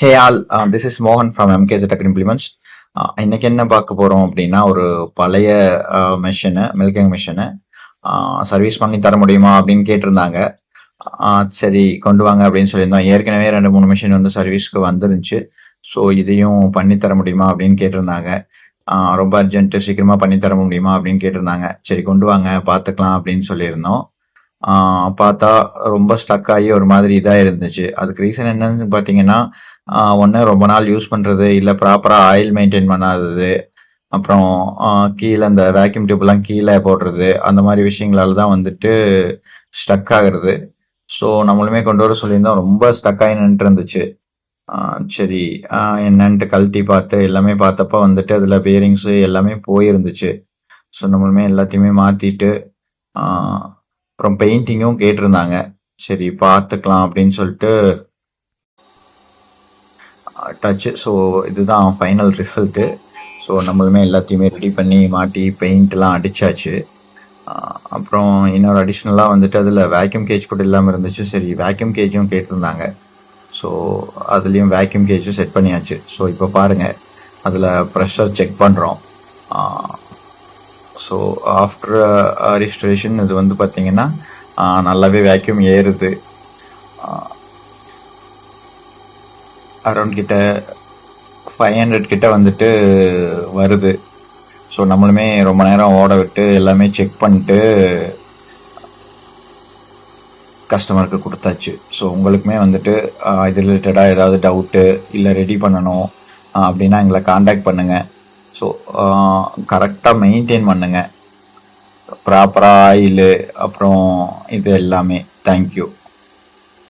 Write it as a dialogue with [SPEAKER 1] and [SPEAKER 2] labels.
[SPEAKER 1] Hey all this is மோகன் from MK tech implements இன்னைக்கு என்ன பார்க்க போறோம் அப்படின்னா ஒரு பழைய மிஷினு மில்கிங் மிஷினு சர்வீஸ் பண்ணி தர முடியுமா அப்படின்னு கேட்டிருந்தாங்க. Uh, சரி கொண்டு வாங்க அப்படின்னு சொல்லியிருந்தோம். ஏற்கனவே ரெண்டு மூணு மிஷின் வந்து சர்வீஸ்க்கு வந்துருந்துச்சு. ஸோ இதையும் பண்ணி தர முடியுமா அப்படின்னு கேட்டிருந்தாங்க. Uh, ரொம்ப அர்ஜென்ட் சீக்கிரமா பண்ணி தர முடியுமா அப்படின்னு கேட்டிருந்தாங்க. சரி கொண்டு வாங்க பார்த்துக்கலாம் அப்படின்னு சொல்லியிருந்தோம். பார்த்தா ரொம்ப ஸ்டக் ஆகி ஒரு மாதிரி இதாக இருந்துச்சு அதுக்கு ரீசன் என்னன்னு பார்த்தீங்கன்னா ஒன்று ரொம்ப நாள் யூஸ் பண்ணுறது இல்லை ப்ராப்பராக ஆயில் மெயின்டைன் பண்ணாதது அப்புறம் கீழே அந்த வேக்யூம் டியூப்லாம் கீழே போடுறது அந்த மாதிரி விஷயங்களால தான் வந்துட்டு ஸ்டக் ஆகுறது. ஸோ நம்மளுமே கொண்டு வர சொல்லியிருந்தோம் ரொம்ப ஸ்டக் ஆகி நின்று இருந்துச்சு சரி என்னன்ட்டு கழட்டி பார்த்து எல்லாமே பார்த்தப்ப வந்துட்டு அதில் பேரிங்ஸு எல்லாமே போயிருந்துச்சு. ஸோ நம்மளுமே எல்லாத்தையுமே மாற்றிட்டு அப்புறம் பெயிண்டிங்கும் கேட்டிருந்தாங்க. சரி பார்த்துக்கலாம் அப்படின்னு சொல்லிட்டு டச்சு ஸோ இதுதான் ஃபைனல் ரிசல்ட்டு ஸோ நம்மளுமே எல்லாத்தையுமே ரெடி பண்ணி மாட்டி பெயிண்ட்லாம் அடித்தாச்சு அப்புறம் இன்னொரு அடிஷ்னலாக வந்துட்டு அதில் வேக்யூம் கேஜ் கூட இல்லாமல் இருந்துச்சு. சரி வேக்யூம் கேஜும் கேட்டிருந்தாங்க. ஸோ அதுலேயும் வேக்யூம் கேஜும் செட் பண்ணியாச்சு. ஸோ இப்போ பாருங்கள் அதில் ப்ரெஷர் செக் பண்ணுறோம் ஸோ ஆஃப்டர் ரிஜிஸ்ட்ரேஷன் இது வந்து பார்த்தீங்கன்னா நல்லாவே வேக்யூம் ஏறுது. அரௌண்ட் கிட்ட ஃபைவ் ஹண்ட்ரட் கிட்ட வந்துட்டு வருது. ஸோ நம்மளுமே ரொம்ப நேரம் ஓட விட்டு எல்லாமே செக் பண்ணிட்டு கஸ்டமருக்கு கொடுத்தாச்சு. ஸோ உங்களுக்குமே வந்துட்டு இது ரிலேட்டடாக ஏதாவது டவுட்டு இல்லை ரெடி பண்ணணும் அப்படின்னா எங்களை காண்டாக்ட் பண்ணுங்கள் ஸோ கரெக்டாக மெயின்டைன் பண்ணுங்கள் ப்ராப்பராக ஆயிலு அப்புறம் இது எல்லாமே. தேங்க்யூ